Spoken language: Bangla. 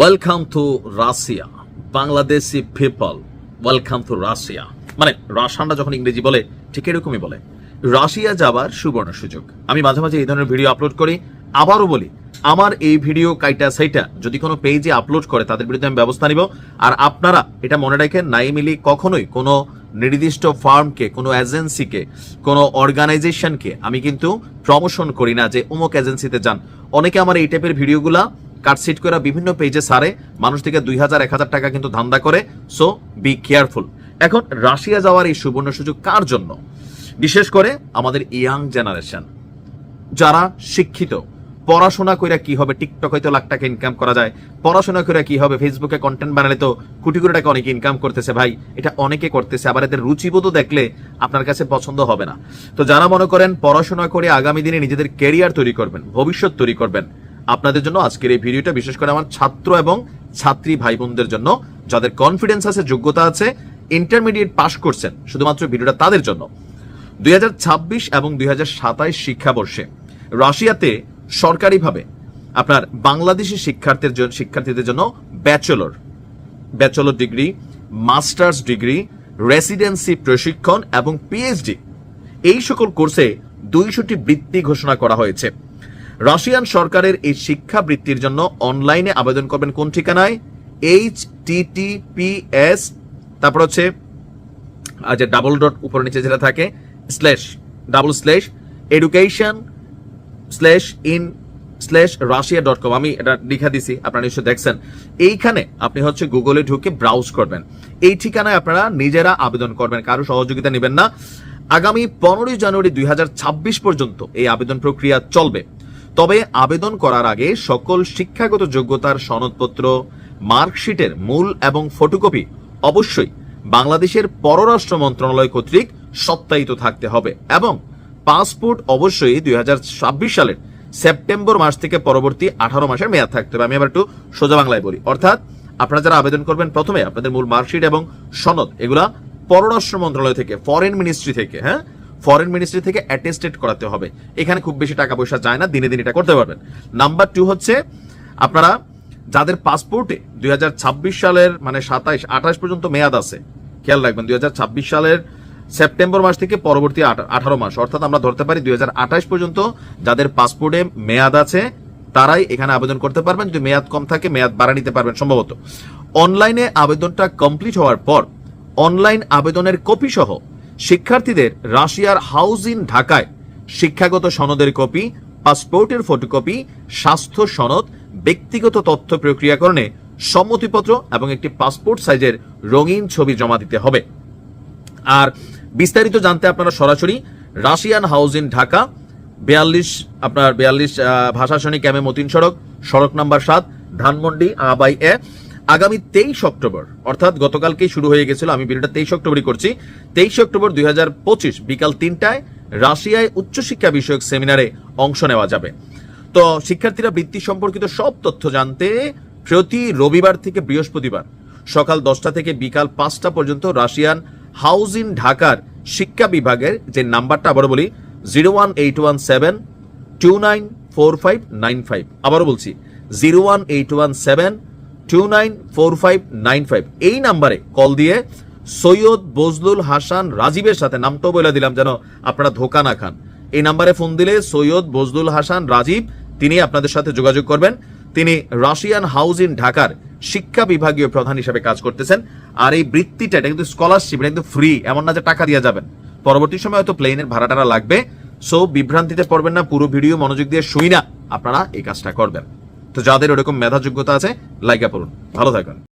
Welcome to Russia Bangladeshi people welcome to Russia মানে রাশিয়ানরা যখন ইংরেজি বলে, ঠিক এরকমই বলে। রাশিয়া যাবার সুবর্ণ সুযোগ। আমি মাঝে মাঝে এই ধরনের ভিডিও আপলোড করি, আবারও বলি, আমার এই ভিডিও কাইটা সাইটা যদি কোনো পেজে আপলোড করে, তাদের বিরুদ্ধে আমি ব্যবস্থা নিব। আর আপনারা এটা মনে রাখেন নাই মিলি কখনোই কোনো নির্দিষ্ট ফার্মকে, কোনো এজেন্সিকে কোনো অর্গানাইজেশনকে আমি কিন্তু প্রমোশন করি না যে অমুক এজেন্সিতে যান। অনেকে আমার এই টাইপের ভিডিওগুলা কাটসিট করে বিভিন্ন পেজে সারে, মানুষ থেকে দুই হাজার, এক হাজার টাকা কিন্তু ধান্দা করে। সো বি কেয়ারফুল এখন রাশিয়া যাওয়ার এই সুবর্ণ সুযোগ কার জন্য? বিশেষ করে আমাদের ইয়াং জেনারেশন যারা শিক্ষিত। পড়াশোনা করে কি হবে? টিকটক হয়তো লাখ টাকা ইনকাম করা যায়। পড়াশোনা করে কি হবে? ফেসবুকে কন্টেন্ট বানালে তো কোটি কোটি টাকা অনেকে ইনকাম করতেছে ভাই। এটা অনেকে করতেছে, আবার এদের রুচিবোধও দেখলে আপনার কাছে পছন্দ হবে না। তো যারা মনে করেন পড়াশোনা করে আগামী দিনে নিজেদের কেরিয়ার তৈরি করবেন, ভবিষ্যৎ তৈরি করবেন আপনাদের জন্য আজকের এই ভিডিওটা, বিশেষ করে আমার ছাত্র এবং ছাত্রী ভাই বোনদের জন্য, যাদের কনফিডেন্স আছে, যোগ্যতা আছে ইন্টারমিডিয়েট পাশ করছেন, শুধুমাত্র ভিডিওটা তাদের জন্য। দুই হাজার ছাব্বিশ এবং দুই হাজার সাতাশ শিক্ষাবর্ষে রাশিয়াতে সরকারিভাবে আপনার বাংলাদেশি শিক্ষার্থীর জন্য শিক্ষার্থীদের জন্য bachelor bachelor degree masters degree residency প্রশিক্ষণ এবং পিএইচডি এই সকল কোর্সে দুইশোটি বৃত্তি ঘোষণা করা হয়েছে। রাশিয়ান সরকারের এই শিক্ষা বৃত্তির জন্য অনলাইনে আবেদন করবেন কোন ঠিকানায়? এইচ টিটিপিএস তারপর হচ্ছে যে ডাবল ডট উপরে নিচে যেটা থাকে slash double slash education slash in slash Russia dot com আমি এটা লিখা দিছি, আপনারা নিশ্চয় দেখছেন। এইখানে আপনি হচ্ছে গুগলে ঢুকে ব্রাউজ করবেন। এই ঠিকানায় আপনারা নিজেরা আবেদন করবেন, কারও সহযোগিতা নেবেন না। আগামী পনেরোই জানুয়ারি দুই হাজার ছাব্বিশ পর্যন্ত এই আবেদন প্রক্রিয়া চলবে। তবে আবেদন করার আগে সকল শিক্ষাগত যোগ্যতার সনদপত্র, মার্কশিটের মূল এবং ফটোকপি অবশ্যই বাংলাদেশের পররাষ্ট্র মন্ত্রণালয় কর্তৃক সত্যায়িত থাকতে হবে এবং পাসপোর্ট অবশ্যই দুই হাজার ছাব্বিশ সালের সেপ্টেম্বর মাস থেকে পরবর্তী আঠারো মাসের মেয়াদ থাকতে হবে। আমি আবার একটু সোজা বাংলায় বলি। অর্থাৎ আপনারা যারা আবেদন করবেন প্রথমে আপনাদের মূল মার্কশিট এবং সনদ, এগুলা পররাষ্ট্র মন্ত্রণালয় থেকে ফরেন মিনিস্ট্রি থেকে হ্যাঁ? ফরেন মিনিস্ট্রি থেকে অ্যাটেস্টেড করাতে হবে। এখানে খুব বেশি টাকা পয়সা যায় না, দিনে দিনে এটা করতে পারবেন। নাম্বার টু হচ্ছে, আপনারা যাদের পাসপোর্টে দু হাজার ছাব্বিশ সালের মানে সাতাইশ, আঠাশ পর্যন্ত মেয়াদ আছে, খেয়াল রাখবেন দু হাজার ছাব্বিশ সালের সেপ্টেম্বর মাস থেকে পরবর্তী আঠারো মাস, অর্থাৎ আমরা ধরতে পারি দুই হাজার আঠাশ পর্যন্ত যাদের পাসপোর্টে মেয়াদ আছে, তারাই এখানে আবেদন করতে পারবেন। যদি মেয়াদ কম থাকে, মেয়াদ বাড়া নিতে পারবেন সম্ভবত। অনলাইনে আবেদনটা কমপ্লিট হওয়ার পর অনলাইন আবেদনের কপি সহ শিক্ষার্থীদের রাশিয়ার হাউস ইন ঢাকায় শিক্ষাগত সনদের কপি, পাসপোর্টের ফটোকপি, স্বাস্থ্য সনদ, ব্যক্তিগত তথ্য প্রক্রিয়াকরণে সম্মতিপত্র এবং একটি পাসপোর্ট সাইজের রঙিন ছবি জমা দিতে হবে। আর বিস্তারিত জানতে আপনারা সরাসরি রাশিয়ান ইন ঢাকা, বিয়াল্লিশ, আপনার বিয়াল্লিশ ভাষাসনী ক্যামে মতিন সড়ক সড়ক নাম্বার সাত, ধানমন্ডি আবাই এ। আগামী তেইশ অক্টোবর, অর্থাৎ গতকালকেই শুরু হয়ে গেছিল, আমি ভিডিওটা তেইশ অক্টোবরই করছি, তেইশ অক্টোবর দুই হাজার পঁচিশ বিকাল তিনটায় রাশিয়ায় উচ্চশিক্ষা বিষয়ক সেমিনারে অংশ নেওয়া যাবে। তো শিক্ষার্থীরা বৃত্তি সম্পর্কিত সব তথ্য জানতে প্রতি রবিবার থেকে বৃহস্পতিবার সকাল দশটা থেকে বিকাল পাঁচটা পর্যন্ত রাশিয়ান হাউস ইন ঢাকার শিক্ষা বিভাগের যে নাম্বারটা আবারও বলি, zero one eight one seven, two nine four five nine five, আবারও বলছি, zero one eight one seven two nine four five nine five এই নাম্বারে কল দিয়ে সৈয়দ বজলুল হাসান রাজীবের সাথে নামটাও বলে দিলাম যেন আপনারা ধোকা না খান। এই নাম্বারে ফোন দিলে সৈয়দ বজলুল হাসান রাজীব, তিনি আপনাদের সাথে যোগাযোগ করবেন। তিনি রাশিয়ান হাউস ইন ঢাকার শিক্ষা বিভাগীয় প্রধান হিসেবে কাজ করতেছেন। আর এই বৃত্তিটা, এটা কিন্তু স্কলারশিপ, এটা কিন্তু ফ্রি এমন না যে টাকা দিয়ে যাবেন। পরবর্তী সময় হয়তো প্লেনের ভাড়া লাগবে। সো বিভ্রান্তিতে পড়বেন না, পুরো ভিডিও মনোযোগ দিয়ে শুই না। আপনারা এই কাজটা করবেন। তো যাদের ওরকম মেধা যোগ্যতা আছে লাইকা পড়ুন। ভালো থাকবেন